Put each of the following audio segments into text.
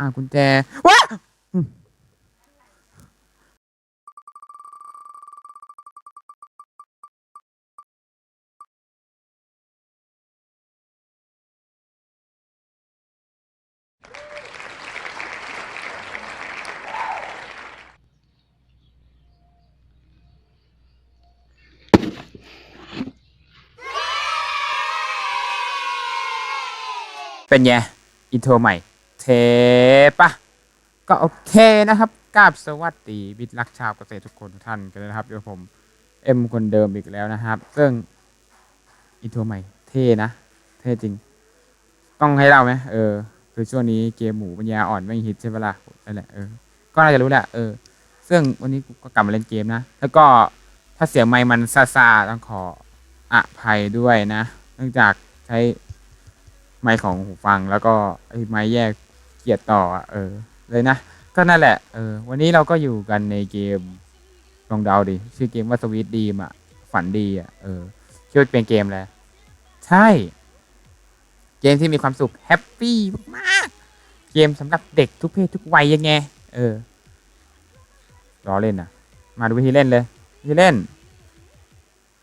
อ่ากุญแจว้าเป็นไงอินโทรใหม่ เทปะก็โอเคนะครับกราบสวัสดีบิดรักชาวเกษตรทุกคนทุกท่านกันนะครับเดี๋ยวผมเอ็มคนเดิมอีกแล้วนะครับ ซึ่งอินโทรใหม่เท่นะ เท่จริง ต้องให้เราไหมเออ คือช่วงนี้เกมหมูปัญญาอ่อนไม่ฮิตใช่ปะล่ะนั่นแหละเออก็น่าจะรู้แหละเออ ซึ่งวันนี้ก็กลับมาเล่นเกมนะ แล้วก็ถ้าเสียงไมค์มันซาซาๆต้องขออภัยด้วยนะ เนื่องจากใช้ไมค์ของหูฟังแล้วก็ไอ้ไมค์แยก กียร์ต่ออะเออเลยนะ ก็นั่นแหละเออวันนี้เราก็อยู่กันในเกมลองเดาดิชื่อเกมว่าสวีทดีมอะฝันดีอะเออคิดว่าเป็นเกมอะไรใช่ เกมที่มีความสุขแฮปปี้มากเกมสำหรับเด็กทุกเพศทุกวัยยังไงเออรอเล่นนะมาดูวิธีเล่นเลยวิธีเล่น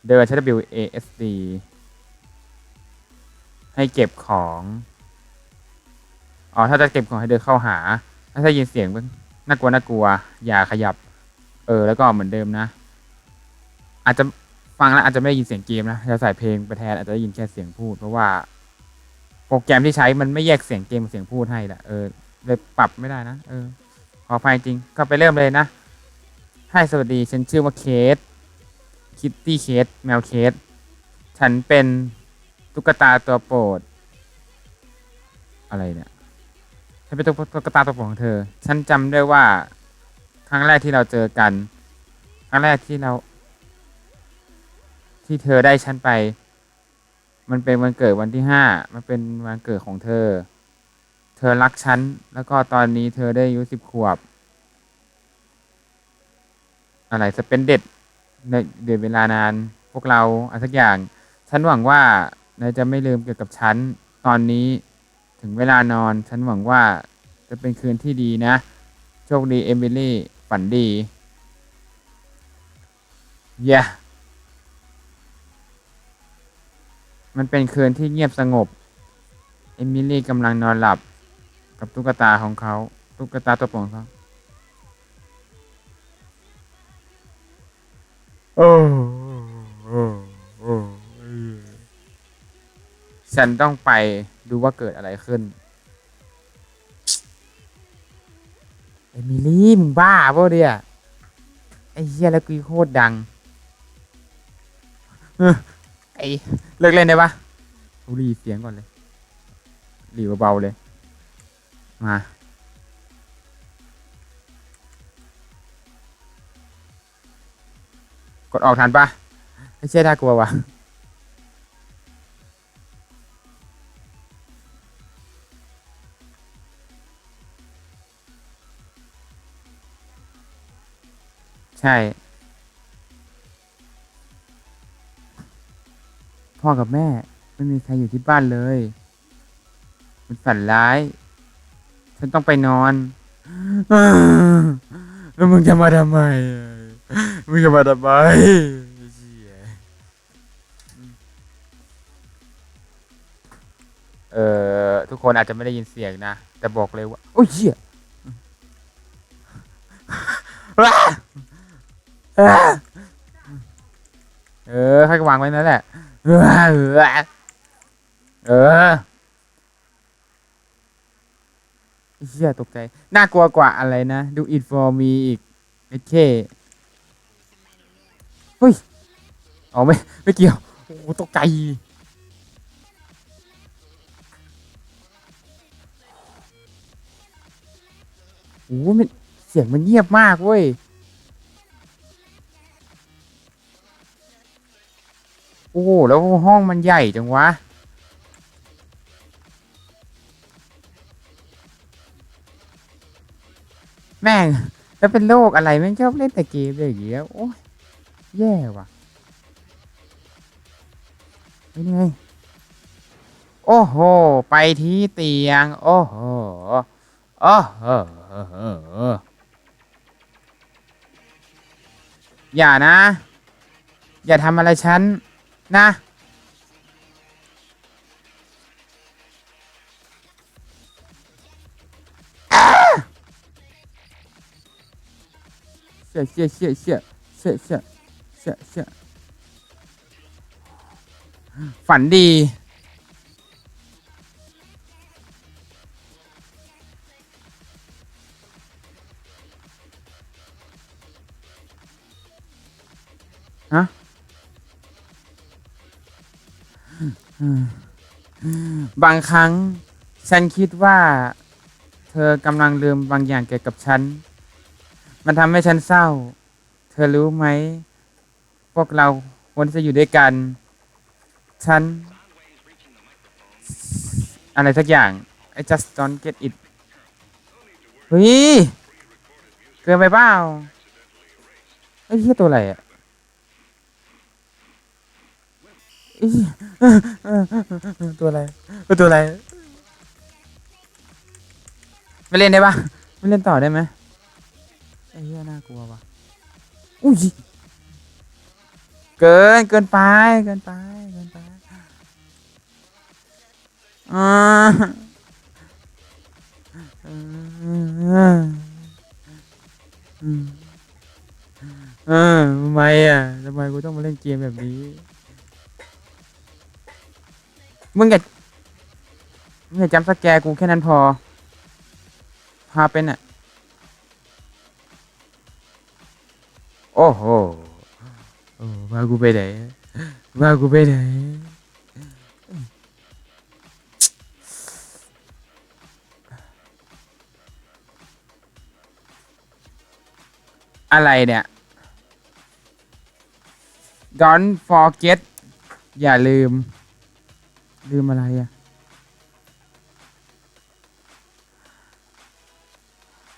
เดินใช้ W A S D ให้เก็บของ อ๋อถ้าจะเก็บของให้เดินเข้าหา ถ้าได้ยินเสียงน่ากลัวน่ากลัว อย่าขยับ เออ แล้วก็เหมือนเดิมนะ อาจจะฟังแล้วอาจจะไม่ได้ยินเสียงเกมนะจะใส่เพลงไปแทนอาจจะได้ยินแค่เสียงพูด เพราะว่า โปรแกรมที่ใช้มันไม่แยกเสียงเกมกับเสียงพูดให้แหละเออเลยปรับไม่ได้นะ เออ ขออภัยจริง ก็ไปเริ่มเลยนะ ให้สวัสดี ฉันชื่อว่าเคส คิตตี้เคส แมวเคส ฉันเป็นตุ๊กตาตัวโปรด อะไรเนี่ย ฉันเป็นตุ๊กตุ๊กตาตัวโปรดของเธอ ฉันจำได้ว่า ครั้งแรกที่เราเจอกัน ครั้งแรกที่เรา ที่เธอได้ฉันไป มันเป็นวันเกิดวันที่ห้า มันเป็นวันเกิดของเธอ เธอรักฉัน แล้วก็ตอนนี้เธอได้อายุสิบขวบ อะไรสเปนเด็ดในเดือนเวลานาน พวกเราอะไรสักอย่าง ฉันหวังว่านายจะไม่ลืมเกี่ยวกับฉัน ตอนนี้ ถึงเวลานอน ฉันหวังว่าจะเป็นคืนที่ดีนะ โชคดีเอมิลี่ ฝันดีเย้มันเป็นคืนที่เงียบสงบ เอมิลี่กำลังนอนหลับ กับตุ๊กตาของเขา ตุ๊กตาตัวโปรดของเขาโอ้โอ้โอ้ฉันต้องไป ดูว่าเกิดอะไรขึ้นเอมิลี่มึงบ้าป่ะเนี่ยไอ้เหี้ยแล้วกูโคตรดังเออไอ้เลิกเล่นได้ปะกูรีเสียงก่อนเลยรีเบาๆเลย มากดออกทันปะไอ้เชี่น่ากลัววะ ใช่ พ่อกับแม่ไม่มีใครอยู่ที่บ้านเลยมันฝันร้าย ฉันต้องไปนอนแล้วมึงจะมาทำไม มึงจะมาทำไมเหี้ยเอ่อทุกคนอาจจะไม่ได้ยินเสียงนะ แต่บอกเลยว่า โอ้ยเหี้ยว้าอ่า เออให้วางไว้นั่นแหละ เออ เออเหี้ยตกใจ น่ากลัวกว่าอะไรนะ ดู it for me อีกไอ้เคเฮ้ยอ๋อไม่ไม่เกี่ยว โอ้ตกใจโอ้มันเสียงมันเงียบมากเว้ย อ้โหแล้วห้องมันใหญ่จังวะ แม่งแล้วเป็นโรคอะไรแม่งชอบเล่นแต่เกมเลยอย่างเงี้ยโอ้ยแย่ว่ะเป็นไงโอ้โห ไปที่เตียง โอ้โหอ๋อเออเออเออเอออย่านะ อย่าทำอะไรฉัน nè Shit, shit, shit, shit, shit, shit, shit, shit. Phản đi. บางครั้งฉันคิดว่า เธอกำลังลืมบางอย่างเกี่ยวกับฉัน มันทำให้ฉันเศร้า เธอรู้ไหม พวกเราควรจะอยู่ด้วยกัน ฉัน อะไรสักอย่าง I just don't get it เฮ้ย เกินไปเปล่าไอ้เหี้ยตัวอะไรอะไอ้เหี้ย ตัวอะไรตัวอะไรไม่เล่นได้ปะไม่เล่นต่อได้ไหมไอ้เหี้ยน่ากลัวว่ะอุ้ยเกินเกินไปเกินไปเกินไปอ่าอืมอืมเออทำไมอะทำไมกูต้องมาเล่นเกมแบบนี้ มึงอย่ามึงอย่าจำสแกร์กูแค่นั้นพอ พาเป็นอะ โอ้โหโอ้พากูไปไหนพากูไปไหนอะไรเนี่ย don't forget อย่าลืม ลืมอะไรอะ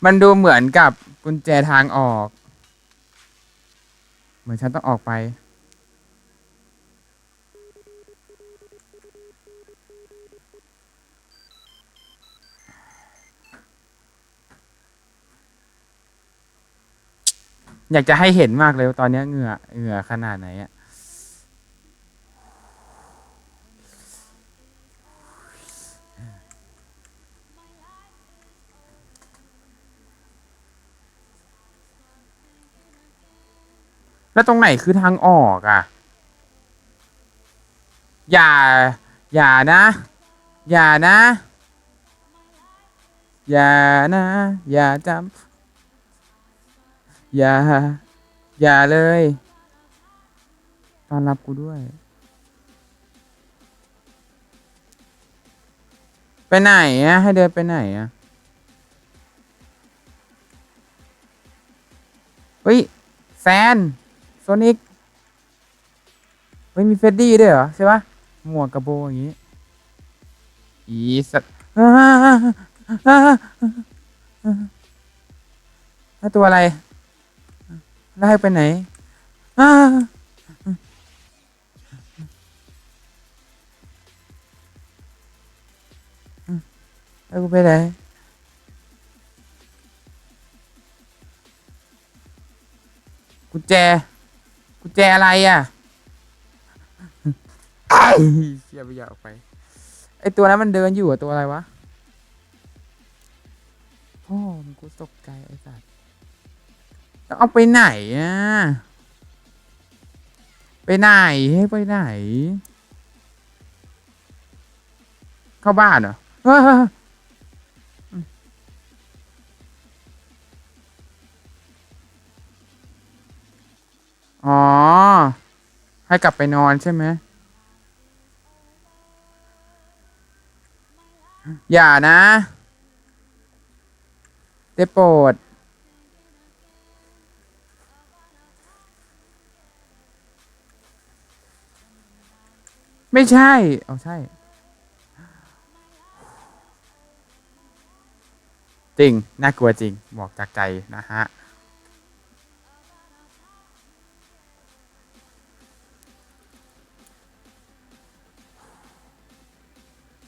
มันดูเหมือนกับกุญแจทางออก เหมือนฉันต้องออกไป อยากจะให้เห็นมากเลยว่าตอนนี้เหงื่อเหงื่อขนาดไหนอะ แล้วตรงไหนคือทางออกอะ อย่า อย่านะ อย่านะ อย่านะ อย่าจำอย่า อย่าเลยต้อนรับกูด้วย ไปไหนอะให้เดินไปไหนอะ เฮ้ย แซน ซนิกไม่มีเฟดดี้ด้วยเหรอ ใช่ปะหมวกกระโบอย่างงี้ อีสัตว์อ่าอ่าอ่าแล้วตัวอะไรแล้วให้ไปไหนอ่าแล้วกูไปไหนกุญแจ กุญแจอะไรอะไอ้เชี่ยไปอยากออกไป ไอตัวนั้นมันเดินอยู่อะตัวอะไรวะพ่อมันกูตกใจไอ้สัตว์แล้วเอาไปไหนอะ ไปไหนให้ไปไหน เข้าบ้านเหรอเฮ้ยเฮ้ยเฮ้ยอื อ๋อ ให้กลับไปนอนใช่ไหม อย่านะ ได้โปรด ไม่ใช่ เอาใช่ จริง น่ากลัวจริง บอกจากใจนะฮะ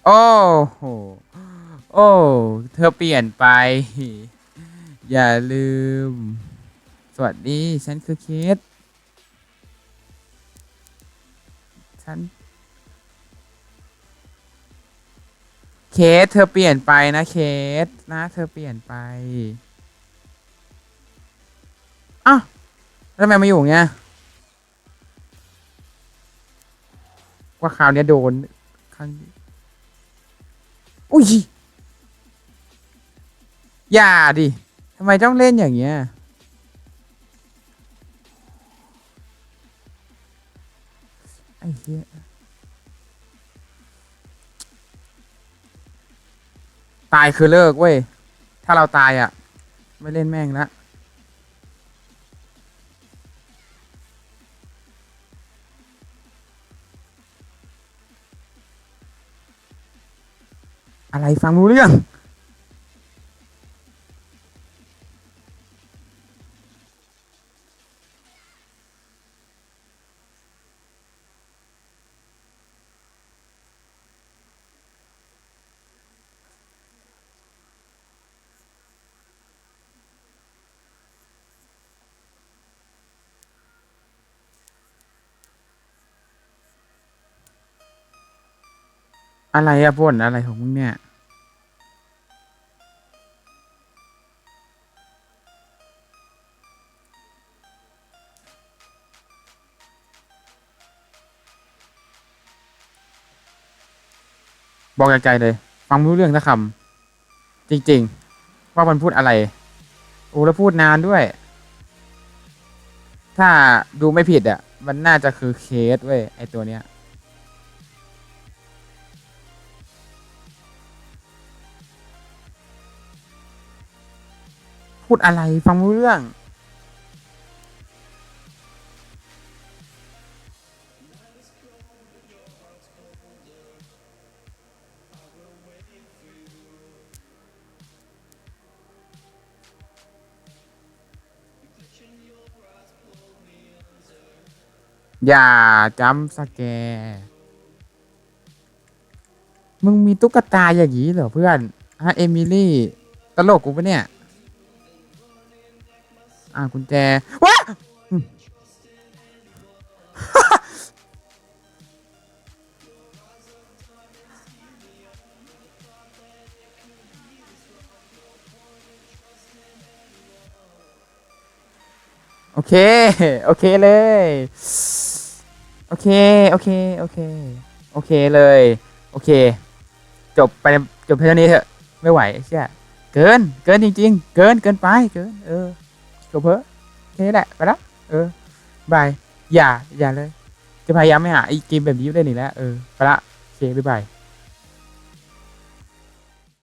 โอ้โห โอ้ เธอเปลี่ยนไป อย่าลืม สวัสดี ฉันคือเคสฉัน เคสเธอเปลี่ยนไปนะเคสนะ เธอเปลี่ยนไปอ้าวแล้วทำไมมาอยู่เงี้ยว่าคราวเนี้ยโดนครั้ง อุ้ยอย่าดิทำไมต้องเล่นอย่างเงี้ยไอ้เหี้ยตายคือเลิกเว้ย ถ้าเราตายอะ ไม่เล่นแม่งละ อะไรฟังรู้เรื่อง อะไรอะบ่นอะไรของมึงเนี่ย บอกใจเลย ฟังไม่รู้เรื่องสักคำจริง ๆ ว่ามันพูดอะไรโอ้แล้วพูดนานด้วย ถ้าดูไม่ผิดอะมันน่าจะคือเคสเว้ยไอตัวเนี้ย พูดอะไรฟังไม่รู้เรื่อง อย่าจำสแกรมึงมีตุ๊กตาอย่างนี้เหรอเพื่อนฮะเอมิลี่ ตลกกูปะเนี่ย อ่ากุญแจว้าโอเค โอเคเลย โอเค โอเค โอเค โอเคเลย โอเค จบไปจบเพียงเท่านี้เถอะ ไม่ไหวเชี่ยเกิน เกินจริง ๆ เกิน เกินไป เกิน เออ จบเพอะแค่นี้แหละ ไปละเออบาย อย่า อย่าเลย จะพยายามไม่หาไอ้เกมแบบนี้ได้หนิแล้ว เออ ไปละโอเคบ๊ายบาย